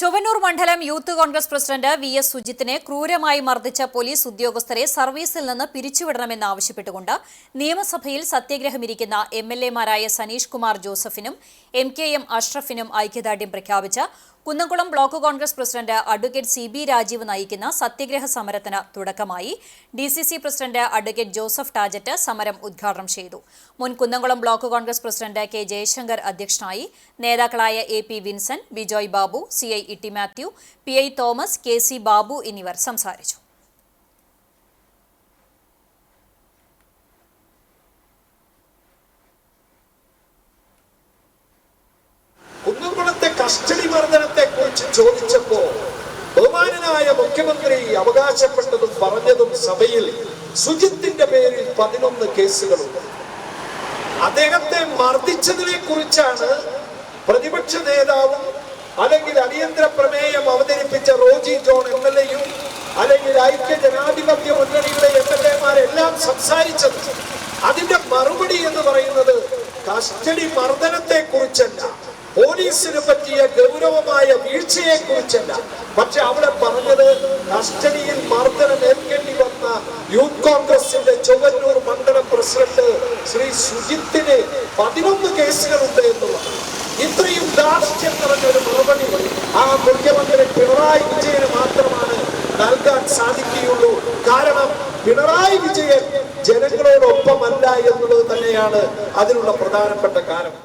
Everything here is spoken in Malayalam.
ചൊവ്വന്നൂർ മണ്ഡലം youth congress president V S സുജിത്തിനെ ക്രൂരമായി മർദ്ദിച്ച പോലീസ് ഉദ്യോഗസ്ഥരെ സർവീസിൽ നിന്ന് പിരിച്ചുവിടണമെന്ന് ആവശ്യപ്പെട്ടുകൊണ്ട് നിയമസഭയിൽ സത്യഗ്രഹമിരിക്കുന്ന എം എൽ എമാരായ സനീഷ് കുമാർ ജോസഫിനും എം കെ എം അഷ്റഫിനും ഐക്യദാർഢ്യം പ്രഖ്യാപിച്ച Kunnamkulam block Congress president advocate C B Rajeev നയിക്കുന്ന സത്യഗ്രഹ സമരത്തിന് തുടക്കമായി. D C C president advocate Joseph Tajet സമരം ഉദ്ഘാടനം ചെയ്തു. മുൻ Kunnamkulam block Congress president K Jayashankar അധ്യക്ഷനായി നേതാക്കളായ A P Vincent Bijoy Babu C I Itty Mathew P I Thomas K C Babu എന്നിവർ സംസാരിച്ചു. കസ്റ്റഡി മർദ്ദനത്തെ കുറിച്ച് ചോദിച്ചപ്പോ ബഹുമാനനായ മുഖ്യമന്ത്രി അവകാശപ്പെട്ടതും പറഞ്ഞതും സഭയിൽ സുജിത്തിന്റെ പേരിൽ പതിനൊന്ന് കേസുകളുണ്ട്. അദ്ദേഹത്തെ മർദ്ദിച്ചതിനെ കുറിച്ചാണ് പ്രതിപക്ഷ നേതാവും അല്ലെങ്കിൽ അടിയന്തര പ്രമേയം അവതരിപ്പിച്ച റോജി ജോൺ എം എൽ എയും അല്ലെങ്കിൽ ഐക്യ ജനാധിപത്യ മുന്നണിയുടെ എം എൽ എമാരെല്ലാം സംസാരിച്ചത്. അതിന്റെ മറുപടി എന്ന് പറയുന്നത് കസ്റ്റഡി മർദ്ദനത്തെ കുറിച്ചല്ല പോലീസിന് പറ്റിയ ഗൗരവമായ വീഴ്ചയെ കുറിച്ചല്ല പക്ഷെ അവിടെ പറഞ്ഞത് കസ്റ്റഡിയിൽ മർദ്ദനം ഏൽക്കേണ്ടി വന്ന യൂത്ത് കോൺഗ്രസിന്റെ ചൊവ്വന്നൂർ മണ്ഡലം പ്രസിഡന്റ് ശ്രീ സുജിത്തിന് പതിനൊന്ന് കേസുകളുണ്ട് എന്നുള്ളത് ഇത്രയും ദാർഷ്ട്യം നിറഞ്ഞൊരു മറുപടി ആ മുഖ്യമന്ത്രി പിണറായി വിജയന് മാത്രമാണ് നൽകാൻ സാധിക്കുകയുള്ളൂ. കാരണം പിണറായി വിജയൻ ജനങ്ങളോടൊപ്പമല്ല എന്നുള്ളത് തന്നെയാണ് അതിനുള്ള പ്രധാനപ്പെട്ട കാരണം.